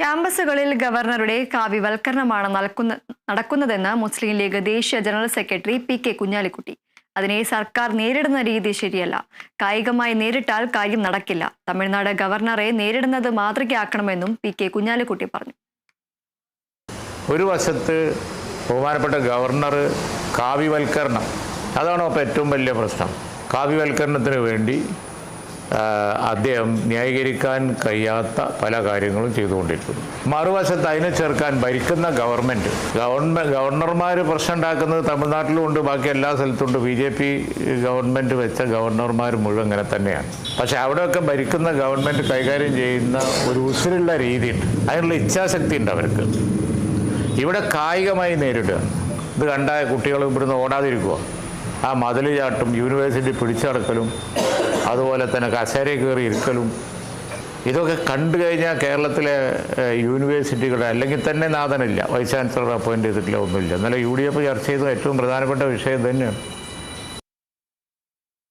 ക്യാമ്പസുകളിൽ ഗവർണറുടെ കാവ്യവൽക്കരണമാണ് നടക്കുന്ന നടക്കുന്നതെന്ന് മുസ്ലിം ലീഗ് ദേശീയ general secretary P K Kunhalikutty. അതിനെ സർക്കാർ നേരിടുന്ന രീതി ശരിയല്ല. കായികമായി നേരിട്ടാൽ കാര്യം നടക്കില്ല. തമിഴ്നാട് ഗവർണറെ നേരിടുന്നത് മാതൃകയാക്കണമെന്നും പി കെ കുഞ്ഞാലിക്കുട്ടി പറഞ്ഞു. ഒരു വശത്ത് ബഹുമാനപ്പെട്ട ഗവർണർ കാവ്യവൽക്കരണം അതാണ് അപ്പോൾ ഏറ്റവും വലിയ പ്രശ്നം. കാവ്യവൽക്കരണത്തിന് വേണ്ടി അദ്ദേഹം ന്യായീകരിക്കാൻ കഴിയാത്ത പല കാര്യങ്ങളും ചെയ്തുകൊണ്ടിരിക്കുന്നു. മറുവശത്ത് അതിനെ ചേർക്കാൻ ഭരിക്കുന്ന ഗവൺമെന്റ് ഗവർണർമാർ പ്രശ്നം ഉണ്ടാക്കുന്നത് തമിഴ്നാട്ടിലും ഉണ്ട് ബാക്കി എല്ലാ സ്ഥലത്തുണ്ട് ബി ജെ പി ഗവൺമെന്റ് വെച്ച ഗവർണർമാർ മുഴുവൻ ഇങ്ങനെ തന്നെയാണ്. പക്ഷേ അവിടെയൊക്കെ ഭരിക്കുന്ന ഗവൺമെന്റ് കൈകാര്യം ചെയ്യുന്ന ഒരു ഉസിരുള്ള രീതിയുണ്ട്. അതിനുള്ള ഇച്ഛാശക്തി ഉണ്ട് അവർക്ക്. ഇവിടെ കായികമായി നേരിടുക. ഇത് കണ്ടായ കുട്ടികൾ ഇവിടുന്ന് ഓടാതിരിക്കുക. ആ മതിൽ ചാട്ടും യൂണിവേഴ്സിറ്റി പിടിച്ചടക്കലും അതുപോലെ തന്നെ കസേര കയറി ഇരിക്കലും. ഇതൊക്കെ കണ്ടു കഴിഞ്ഞാൽ കേരളത്തിലെ യൂണിവേഴ്സിറ്റികളുടെ അല്ലെങ്കിൽ തന്നെ നാഥനില്ല. വൈസ് ചാൻസലർ അപ്പോയിന്റ് ചെയ്തിട്ടില്ല ഒന്നുമില്ല. എന്നാലും യു ഡി എഫ് ചർച്ച ചെയ്ത ഏറ്റവും പ്രധാനപ്പെട്ട വിഷയം തന്നെയാണ്